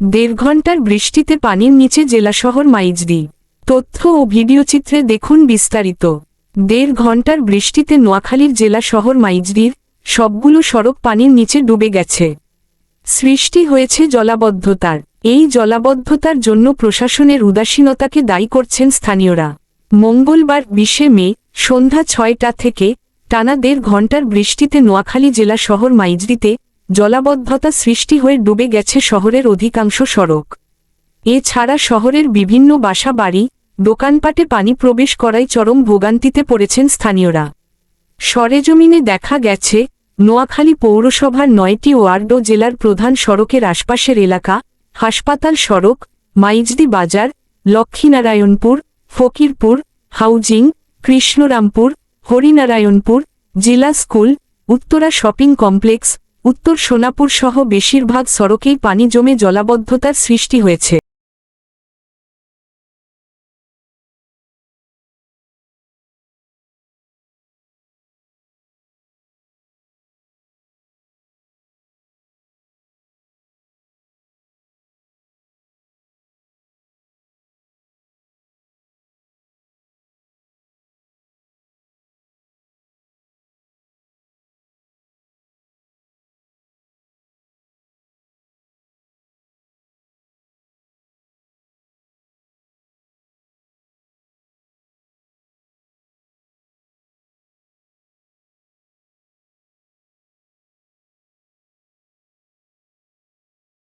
দেড় ঘণ্টার বৃষ্টিতে পানির নিচে জেলা শহর মাইজদি তথ্য ও ভিডিওচিত্রে দেখুন বিস্তারিত। দেড় ঘণ্টার বৃষ্টিতে নোয়াখালীর জেলা শহর মাইজদির সবগুলো সড়ক পানির নিচে ডুবে গেছে। সৃষ্টি হয়েছে জলাবদ্ধতার। এই জলাবদ্ধতার জন্য প্রশাসনের উদাসীনতাকে দায়ী করছেন স্থানীয়রা। মঙ্গলবার বিশে মে, সন্ধ্যা ছয়টা থেকে টানা দেড় ঘণ্টার বৃষ্টিতে নোয়াখালী জেলা শহর মাইজরিতে জলাবদ্ধতা সৃষ্টি হয়ে ডুবে গেছে শহরের অধিকাংশ সড়ক। এছাড়া শহরের বিভিন্ন বাসা বাড়ি দোকানপাটে পানি প্রবেশ করায় চরম ভোগান্তিতে পড়েছেন স্থানীয়রা। সরেজমিনে দেখা গেছে, নোয়াখালী পৌরসভার নয়টি ওয়ার্ড জেলার প্রধান সড়কের আশপাশের এলাকা, হাসপাতাল সড়ক মাইজদি বাজার, লক্ষ্মীনারায়ণপুর, ফকিরপুর, হাউজিং, কৃষ্ণরামপুর, হরিনারায়ণপুর, জেলা স্কুল, উত্তরা শপিং কমপ্লেক্স উত্তর সোনাপুর সহ বেশিরভাগ সড়কেই পানি জমে জলাবদ্ধতার সৃষ্টি হয়েছে।